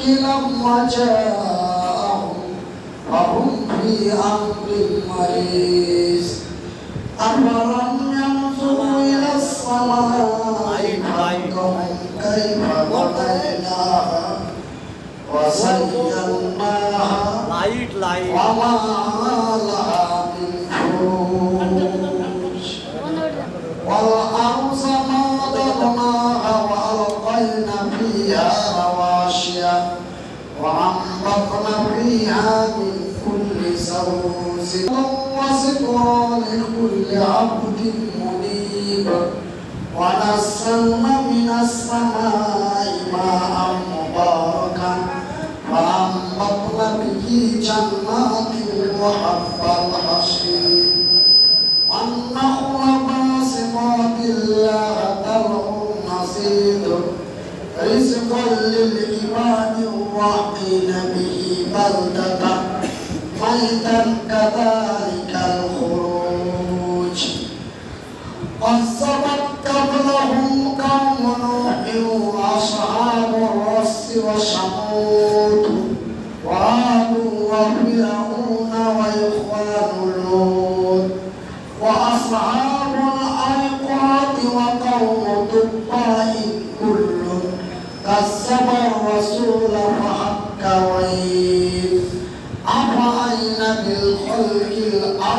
الحق لما جاءهم وهم في أمر مريض أفلم ينظروا إلى السماء فوقهم كيف بنيناها وزيناها وما لها فيها من كل سروس وذكرى لكل عبد منيب ونزلنا من السماء ماء مباركا فأنبطنا به جنات وحب الحصيد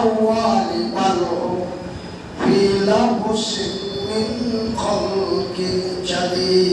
الأموال والأم في لبس من خلق جديد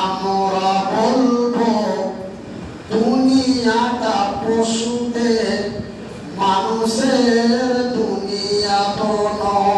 আমরা বলব দুনিয়াটা পশুদের মানুষের দুনিয়া তো নয়।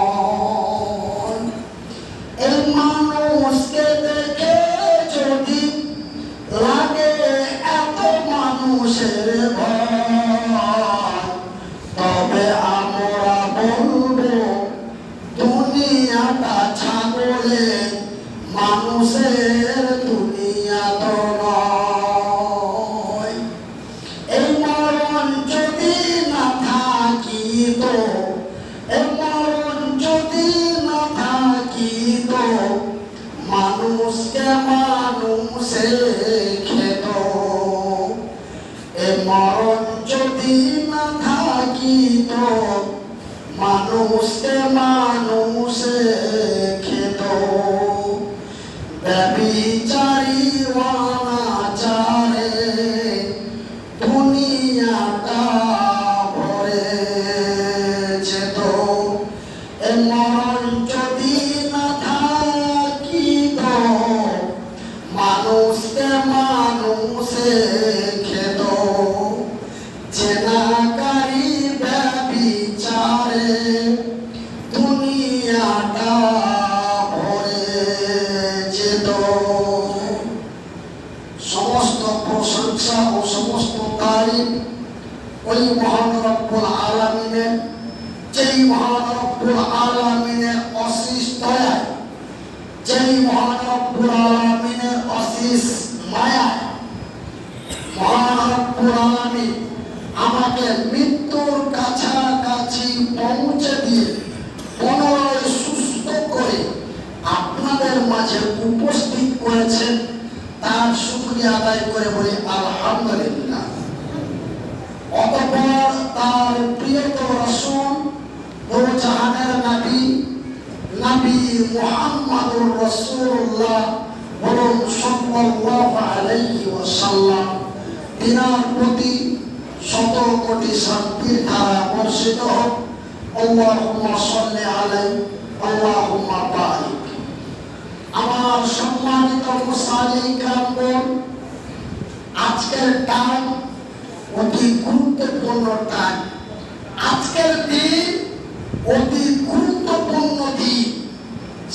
অতি গুরুত্বপূর্ণ দিন।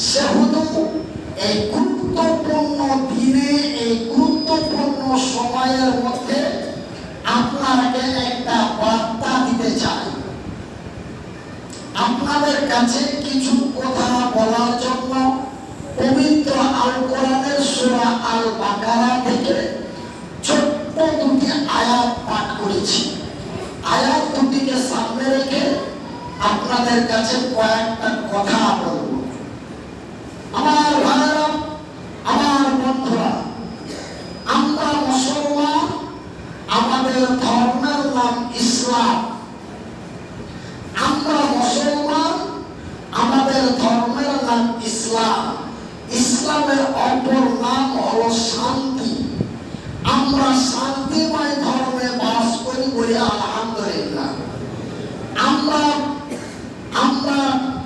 সেহেতু এই গুরুত্বপূর্ণ দিনে, এই গুরুত্বপূর্ণ সময়ের মধ্যে আপনাকে একটা বার্তা দিতে চাই। আপনাদের কাছে কিছু কথা বলার জন্য পবিত্র আল কোরআন 人家城 chức.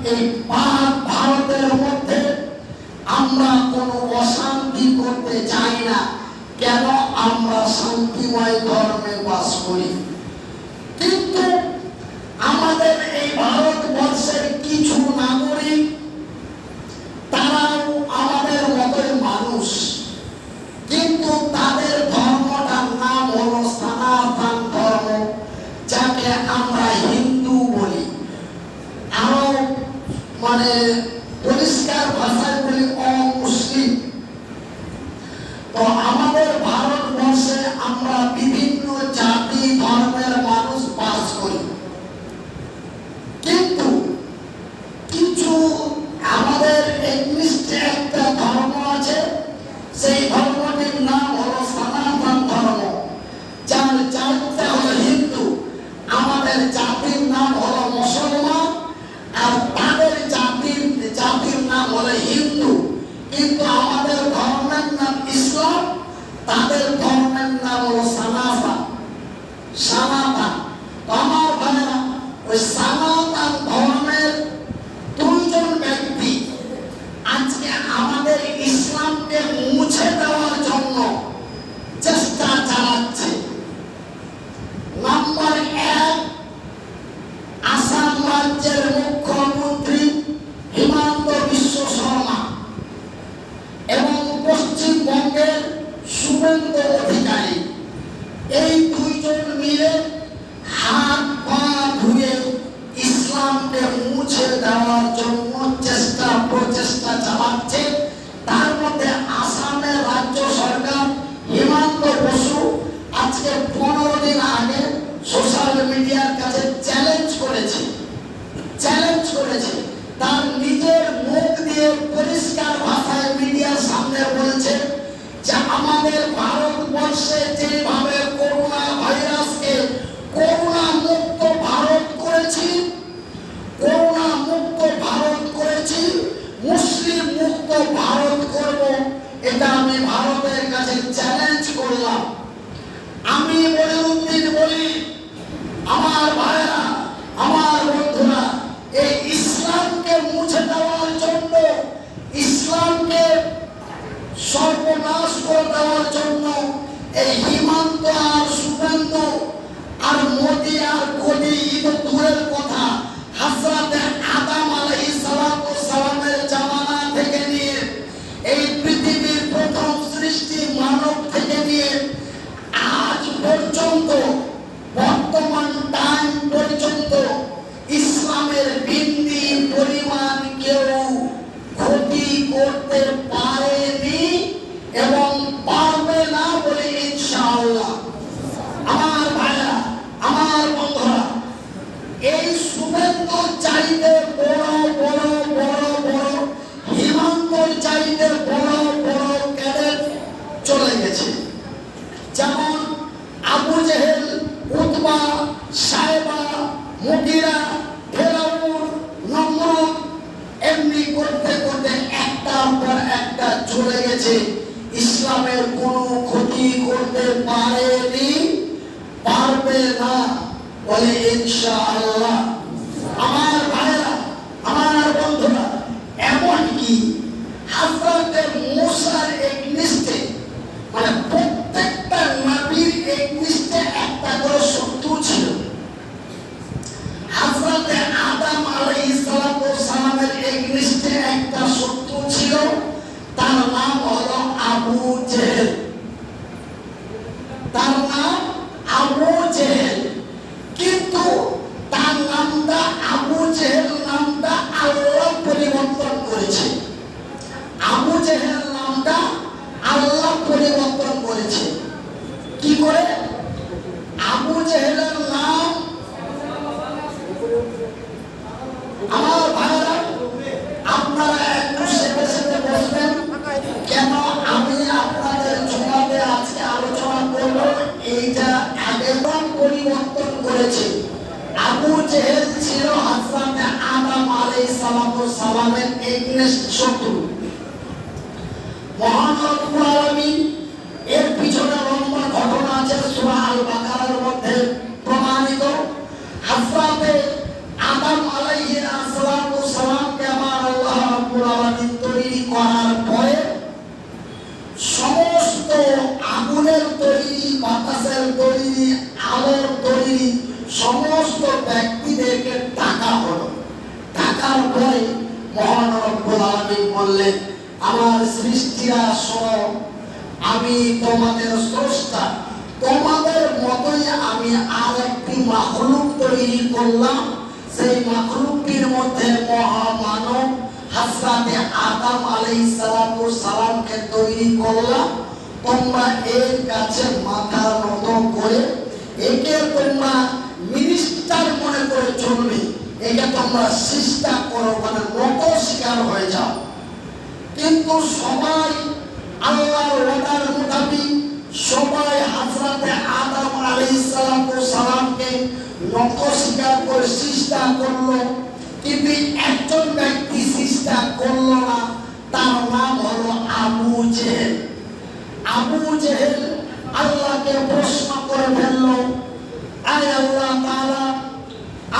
এই পাক ভারতের মধ্যে আমরা কোনো অশান্তি করতে চাই না। কেন? আমরা শান্তিময় ধর্মে বাস করি। 우리는 দেওয়ার জন্য এই হিমন্ত আর সুকান্ত আর মোদি আর গদি ই তো দূরের কথা হাসরাতে বললেন, আমার সৃষ্টিরা শোনো, আমি তোমাদের স্রষ্টা। তোমাদের আমি মাখলুক তৈরি করলাম। সেই মাখলুকটির মধ্যে মহামানব হাসরাতে আদম আলাইহিস সালাতু সালামকে তৈরি করলাম। তোমরা এর কাছে মাথা নত করে, একে তোমরা মিনিস্টার মনে করে চলবে। একে তোমরা চেষ্টা করো মানে নত শিকার হয়ে যাও। কিন্তু সবাই আল্লাহর ওয়াদার মোতাবিক সবাই হাজরাতে আদম আলাইহিস সালাতু সালামকে নত স্বীকার করে চেষ্টা করল। কিন্তু একজন ব্যক্তি চেষ্টা করল না, তার নাম হলো আবু জেহেল। আবু জেহেল আল্লাহকে প্রশ্ন করে ফেলল, আয় আল্লাহ তাআলা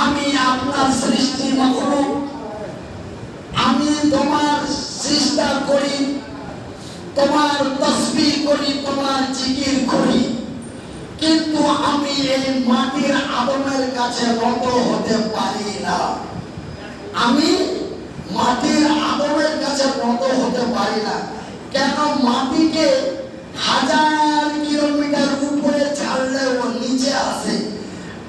আমি আপনার সৃষ্টি মখলুক আমি তোমার চেষ্টা করি, তোমার তসবি করি, তোমার জিকির করি। কিন্তু আমি এই মাটির আদমের কাছে নত হতে পারি না। আমি মাটির আদমের কাছে নত হতে পারি না। কেন মাটিকে হাজার কিলোমিটার উপরে ছাড়লে ও নিচে আসে?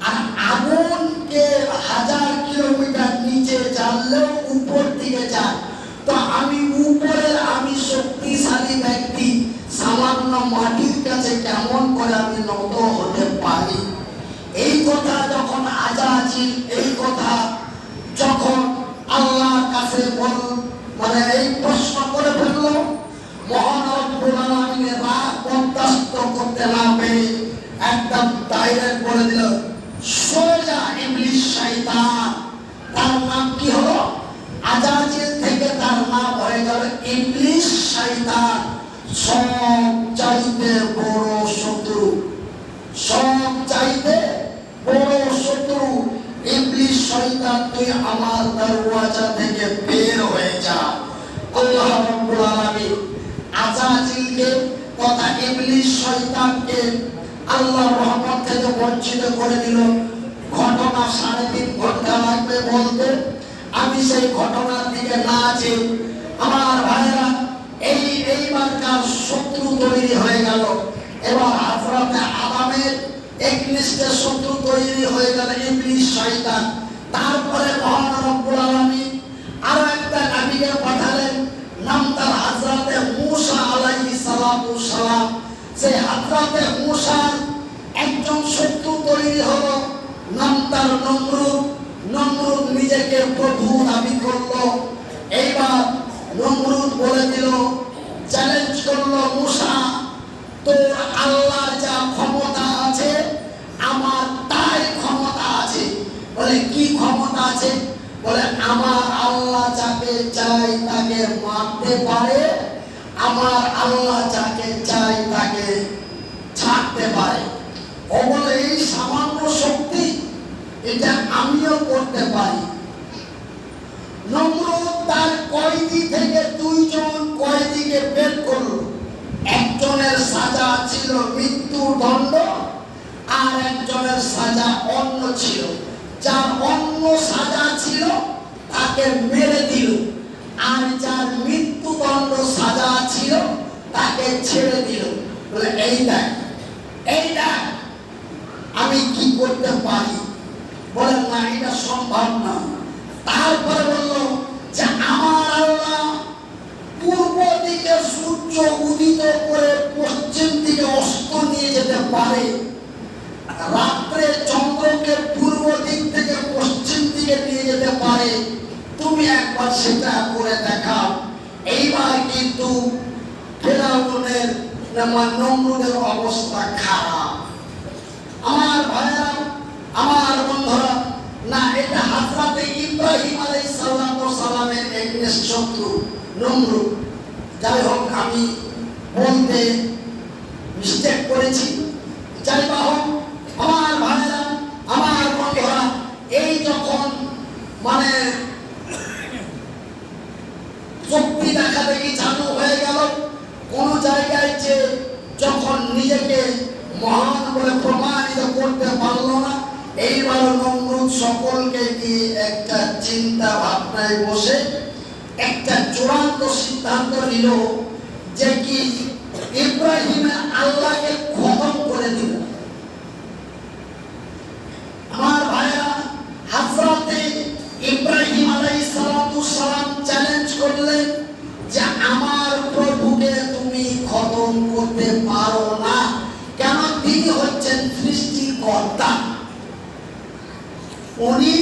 আর আগুনকে হাজার কিলোমিটার নিচে জানলেও উপর দিকে যায়। তো আমি উপরের আমি শক্তিশালী ব্যক্তি। সামান্য মাটির কাছে কেমন করে আমি নত হতে পারি? এই কথা যখন আজাজিল এই কথা যখন আল্লাহর কাছে বল মানে এই প্রশ্ন আল্লাহ রহমত থেকে বঞ্চিত করে দিল, ঘটনা সাড়ে তিন ঘণ্টা লাগবে বলতে। আমি সেই ঘটনার দিকে না যে আমার ভাইরা এই এইবারকার শত্রু তৈরি হয়ে গেল। এবার হাজরাতে আদামের এক শত্রু তৈরি হয়ে গেল ইবলিশ শয়তান। তারপরে মহান রব্বুল আরও একটা নবীকে পাঠালেন, নাম তার হযরতে মূসা আলাইহিস সালাম সেই হযরতে মূসার একজন শত্রু তৈরি হলো নাম তার নমরুদ নমরুদ নিজেকে প্রভু দাবি করল। এইবার নমরুদ বলে দিল চ্যালেঞ্জ করল মূসা তোর আল্লাহর যা ক্ষমতা আছে, আমার তাই ক্ষমতা আছে। বলে, কি ক্ষমতা আছে? বলে, আমার আল্লাহ যাকে চাই তাকে মারতে পারে, আমার আল্লাহ যাকে চাই তাকে ছাড়তে পারে। ও বলে এই সামান্য শক্তি এটা আমিও করতে পারি। নমরুদ তার কয়েদি থেকে দুইজন কয়েদিকে বের করল। একজনের সাজা ছিল মৃত্যু দণ্ড আর একজনের সাজা অন্য ছিল। যার অন্য সাজা ছিল তাকে মেরে দিল। আর যার মৃত্যুদণ্ড সাজা ছিল তাকে ছেড়ে দিল। বলে, এই দেখ এই দেখ আমি কি করতে পারি? বলেন না, এটা সম্ভব না। তারপরে বলল যে, আমার আল্লাহ পূর্ব দিকে সূর্য উদিত করে পশ্চিম দিকে অস্ত নিয়ে যেতে পারে। রাত্রে চন্দ্রকে পূর্ব দিক থেকে পশ্চিম দিকে নিয়ে যেতে পারে। তুমি একবার সেটা করে দেখাও। এইবার কিন্তু ফেরাউনের আমার নমরুদের অবস্থা খারাপ। আমার ভাইয়েরা আমার বন্ধুরা, না, এটা হাজরাতে ইব্রাহিম আলাই সাল্লাম সালামের একনেস শত্রু, নমরুদ। যাই হোক, আমি বলতে মিস্টেক করেছি। যাই বা হোক আমার ভাইরা আমার বন্ধুরা এই যখন মানে শক্তি দেখা দেখি চালু হয়ে গেল কোন জায়গায় যে যখন নিজেকে মহান বলে প্রমাণিত করতে পারল না এইবার নমরুদ সকলকে নিয়ে একটা চিন্তা ভাবনায় বসে একটা চূড়ান্ত সিদ্ধান্ত নিল যে কি ইব্রাহিমের আল্লাহকে উনি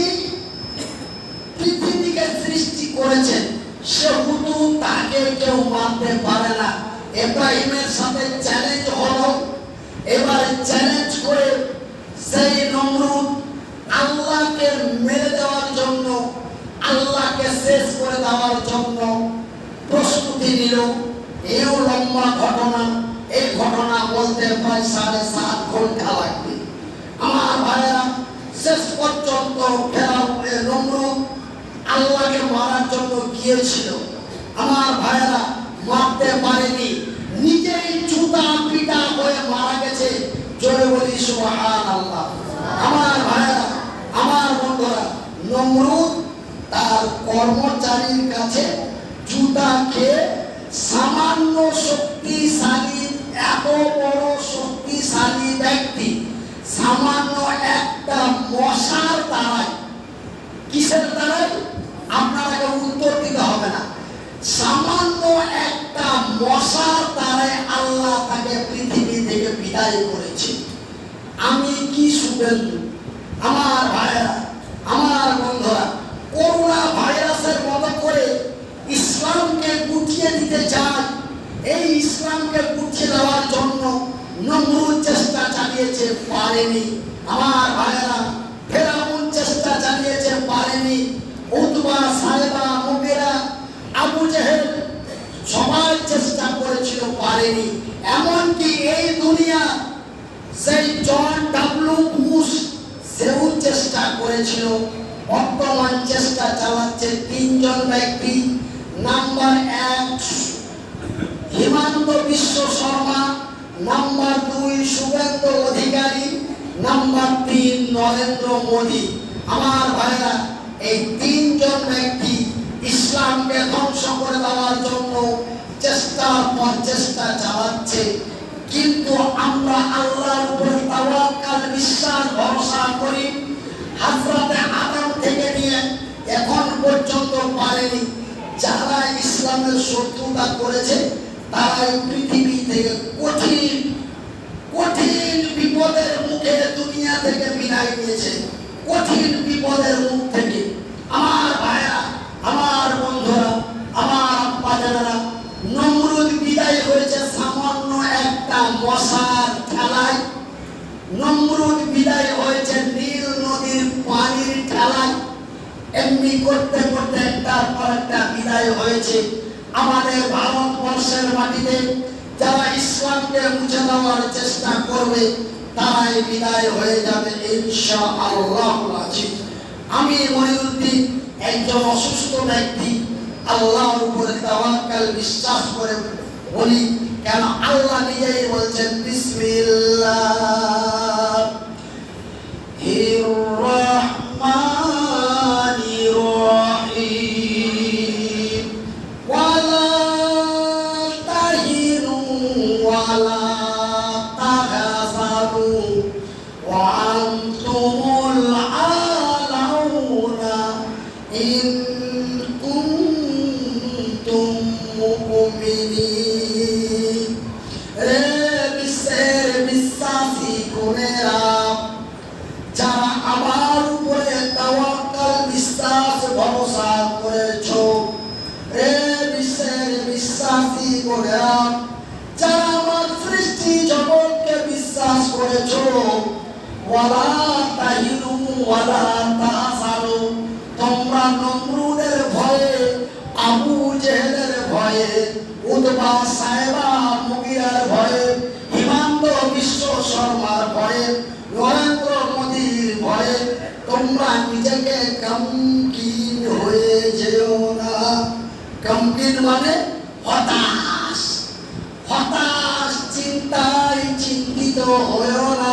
পৃথিবীকে সৃষ্টি করেছেন, সেহেতু তাকে কেউ মানতে পারে না। ইব্রাহিমের সাথে চ্যালেঞ্জ হলো। এবার চ্যালেঞ্জ করে সেই নমরুদ আল্লাহকে মেরে দেওয়ার জন্য, আল্লাহকে শেষ করে দেওয়ার জন্য প্রস্তুতি নিল। এও লম্বা ঘটনা। এই ঘটনা বলতে প্রায় সাড়ে সাত ঘণ্টা লাগবে। আল্লাহকে মারার জন্য গিয়েছিল। আমার ভাইয়েরা মারতে পারেনি। নিজেই জুতা পিটা হয়ে মারা গেছে। জোরে বলি সুবহান আল্লাহ আমার ভাইয়েরা, আমার বন্ধুরা, নমরুদ তার কর্মচারীর কাছে জুতা খেয়ে সামান্য শক্তিশালী, এত বড় শক্তিশালী ব্যক্তি, সামান্য একটা মশার দ্বারায়। কিসের দ্বারাই আপনাকে উত্তর দিতে হবে না। সামান্য একটা মশার দ্বারাই আল্লাহ তাকে পৃথিবী থেকে বিদায় করেছে। আমি কি শুভেন্দু আমার ভাইয়েরা, আমার বন্ধুরা, করোনা ভাইরাসের মতো করে ইসলামকে গুটিয়ে দিতে চায়। এই ইসলামকে গুটিয়ে দেওয়ার জন্য নমরুদ চেষ্টা চালিয়েছে, পারেনি। আমার ভাইয়েরা উতবা সাহেবা মুগেরা আবু জেহেল সবাই চেষ্টা করেছিল পারেনি। এমনকি এই দুনিয়া, সেই জন ডাব্লু বুশ, সেও চেষ্টা করেছিল। বর্তমান চেষ্টা চালাচ্ছে তিনজন ব্যক্তি। নাম্বার এক, হিমান্ত বিশ্ব শর্মা। নাম্বার দুই, শুভেন্দু অধিকারী। নাম্বার তিন, নরেন্দ্র মোদী। আমার ভাইরা এই তিনজন ব্যক্তি ইসলামকে ধ্বংস করে দেওয়ার জন্য চেষ্টার পর চেষ্টা চালাচ্ছে, কিন্তু আমরা আল্লাহর উপরে তাওয়াক্কাল, বিশ্বাস, ভরসা করি, হাজরাতে আদম থেকে নিয়ে এখন পর্যন্ত পারেনি। যারা ইসলামের শত্রুতা করেছে তারা পৃথিবী থেকে কঠিন কঠিন বিপদের মুখে দুনিয়া থেকে বিদায় নিয়েছে। কঠিন বিপদের মুখ থেকে এমনি করতে করতে একটার পর একটা বিদায় হয়েছে। আমাদের ভারতবর্ষের মাটিতে যারা ইসলামকে মুছে দেওয়ার চেষ্টা করবে, তারাই বিদায় হয়ে যাবে ইনশা আল্লাহ আমি মহিউদ্দিন একজন অসুস্থ ব্যক্তি, আল্লাহর উপরে তাওয়াক্কাল বিশ্বাস করে বলি, কেন আল্লাহ নিজেই বলছেন, বিসমিল্লাহ হিমান্ত বিশ্ব শর্মার ভয়ে, নরেন্দ্র মোদীর ভয়ে, তোমরা নিজেকে না। মানে হতাশ। হতাশ, চিন্তায় চিন্তিত হয়েও না।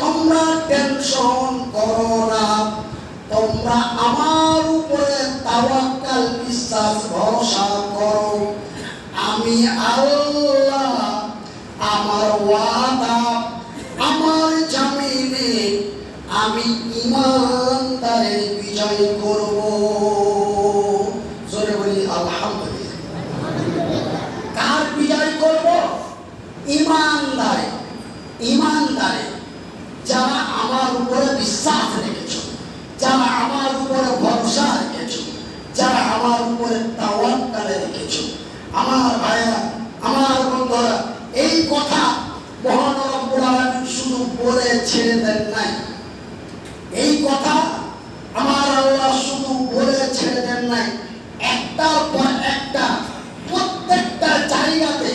তোমরা টেনশন করো না। তোমরা আমার উপরে তাওয়াক্কাল, বিশ্বাস, ভরসা করো। আমি আল্লাহ, আমার ওয়াদা, আমার জামিনে আমি ইমানদারের বিজয় করব। জোরে বলি, আলহামদুলিল্লাহ। কার বিজয় করব? ইমানদারে ইমানদারে। যারা আমার উপরে বিশ্বাস রেখেছ, যারা আমার উপরে ভরসা রেখেছ, যারা আমার উপরে তাওয়াক্কালে রেখেছ, আমার ভাইয়া আমার বন্ধুরা, এই কথা মহান শুধু বলে ছেড়ে দেন নাই। এই কথা আমার আল্লাহ শুধু বলে ছেড়ে দেন নাই। একটার পর একটা প্রত্যেকটা জায়গাতে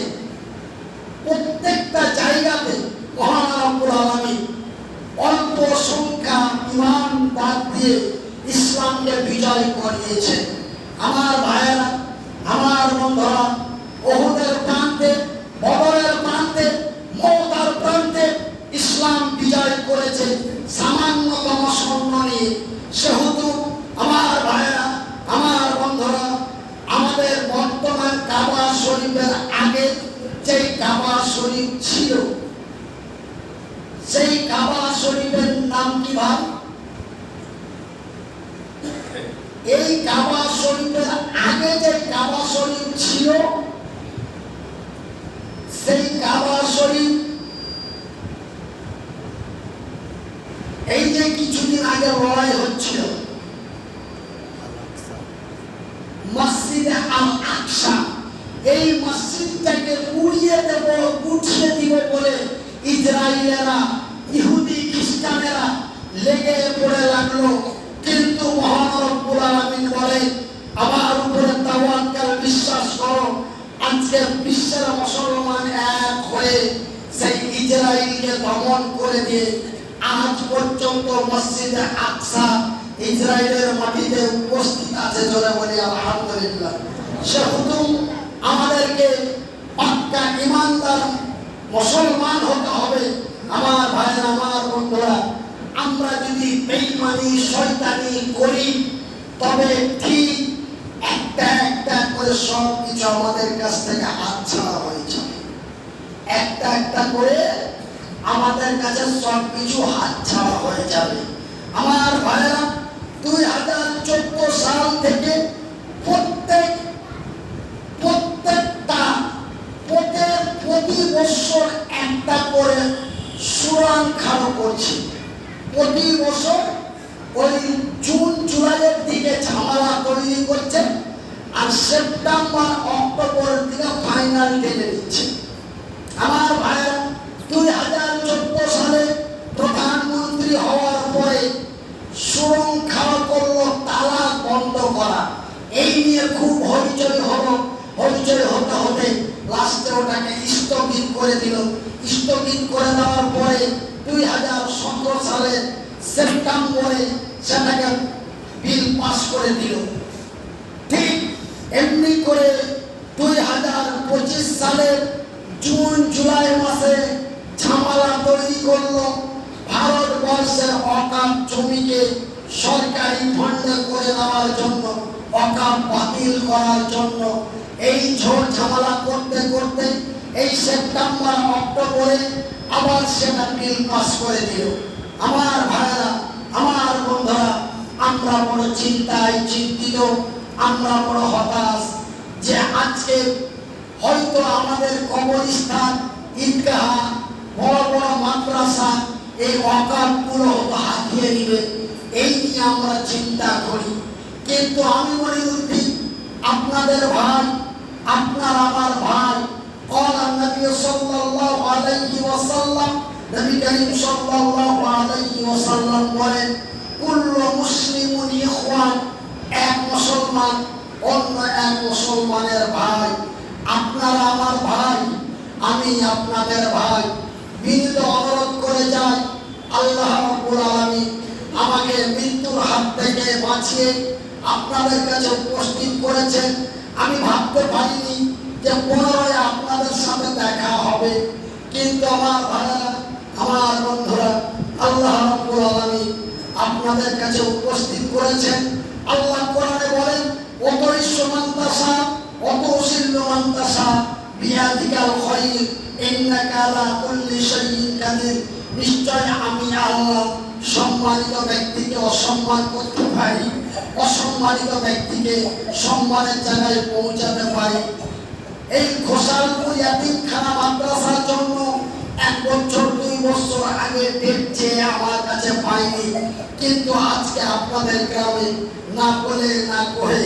প্রত্যেকটা জায়গাতে মহান রব্বুল আলামিন অল্প সংখ্যা ইমান বাদ দিয়ে ইসলামকে বিজয় করিয়েছেন আমার ভাইয়েরা, আমার বন্ধুরা, ওহুদের প্রান্তে, বদরের প্রান্তে, মৌতার প্রান্তে ইসলাম বিজয় করেছে। সামান্যতম স্বর্ণ নিয়ে। সেহেতু আমার ভাইয়েরা, আমার বন্ধুরা, আমাদের বর্তমান কাবা শরীফের আগে যেই কাবা শরীফ ছিল, সেই কাবা শরীফের নাম কি ভাই? এই কাবা শরীফের আগে যে কাবা শরীফ ছিল, সেই কাবা শরীফ এই যে কিছুদিন আগে লড়াই হচ্ছিল, মসজিদে আল আকসা এই মসজিদটাকে উড়িয়ে দেব, উঠিয়ে দিব বলে ইসরায়েলেরা, ইহুদি খ্রিস্টানেরা লেগে পড়ে লাগল। রব্বুল আলামিন বলে আমার উপরে তাওয়াক্কাল বিশ্বাস করো আজকে বিশ্বের মুসলমান এক হয়ে সেই ইসরায়েলকে দমন করে দিয়ে আজ পর্যন্ত মসজিদে আকসা ইসরায়েলের মাটিতে উপস্থিত আছে জোরে বলি, আলহামদুলিল্লাহ। সেহেতু আমাদেরকে পাক্কা ইমানদার মুসলমান হতে হবে। আমার ভাইয়ের, আমার বন্ধুরা, আমরা যদি বেইমানি, শয়তানি করি তবে ঠিক একটা একটা করে সব কিছু আমাদের কাছ থেকে হাত ছাড়া হয়ে যাবে। একটা একটা করে আমাদের কাছে সব কিছু হাতছাড়া হয়ে যাবে। আমার ভাইরা দুই হাজার চোদ্দ সাল থেকে প্রত্যেক প্রত্যেকটা, প্রত্যেক প্রতি বছর একটা করে সুরান খাড়ো করছি। প্রতি বছর ওই জুন, জুলাইয়ের দিকে ঝামেলা তৈরি করছে আর সেপ্টেম্বর অক্টোবরের দিকে ফাইনাল টেনে দিচ্ছে। আমার ভাইয়েরা দুই হাজার চোদ্দ সালে প্রধানমন্ত্রী হওয়ার পরে সুরং খাওয়া করল তালা বন্ধ করা। এই নিয়ে খুব হইচই হলো, হইচই হতে হতে লাস্টে ওটাকে স্থগিত করে দিল। স্থগিত করে দেওয়ার পরে দুই হাজার সতেরো সালে সেপ্টেম্বরে সেটাকে বিল পাস করে দিল। ঠিক এমনি করে দুই হাজার পঁচিশ সালের জুন, জুলাই মাসে ঝামেলা তৈরি করল। ভারতবর্ষের অকাপ জমিকে সরকারি ফান্ডে করে দেওয়ার জন্য অকাপ বাতিল করার জন্য এই ঝড় ঝামেলা করতে করতে এই সেপ্টেম্বর, অক্টোবরে আবার সেটা বিল পাস করে দিল। আমার ভাইরা আমার বন্ধুরা আমরা বড় চিন্তায় চিন্তিত আমরা বড় হতাশ যে আজকে হয়তো আমাদের কবরস্থান ঈদগাহ বড় বড় মাদ্রাসা এই অকাপগুলো হয়তো হাতিয়ে নিবে এই নিয়ে আমরা চিন্তা করি কিন্তু আমি মনে করি আপনাদের ভাই আপনার আমার ভাই قال النبي صلى الله عليه وسلم নবী করিম সাল্লাল্লাহু আলাইহি ওয়াসাল্লাম বলেন, কুল্লু মুসলিমুন ইখওয়ান, এক মুসলমান, অন্য এক মুসলমানের ভাই। আপনারা আমার ভাই, আমি আপনাদের ভাই। বিনীত অনুরোধ করে যাই, আল্লাহ রাব্বুল আলামিন আমাকে মৃত্যুর হাত থেকে বাঁচিয়ে আপনাদের কাছে উপস্থিত করেছেন। আমি ভাবতে পারিনি যে পুনরায় আপনাদের সাথে দেখা হবে, কিন্তু আমার বন্ধুরা আল্লাহ রাব্বুল আলামিন আপনাদের কাছে উপস্থিত করেছেন। আল্লাহ কোরআনে বলেন অত ঈশ্বমান্তাসা অত শিল্যমান্তাসা বিয়াদিকাল খয়র ইন্নাকা আলা কুল্লি শাইইন কাদির। নিশ্চয় আমি আল্লাহ সম্মানিত ব্যক্তিকে অসম্মান করতে পারি, অসম্মানিত ব্যক্তিকে সম্মানের জায়গায় পৌঁছাতে পারি। এই ঘোষালপুর ইয়াতিমখানা মাদ্রাসার জন্য এক বছর, দুই বছর আগে ডেট চেয়ে আমার কাছে পাইনি, কিন্তু আজকে আপনাদের গ্রামে না বলে না কহে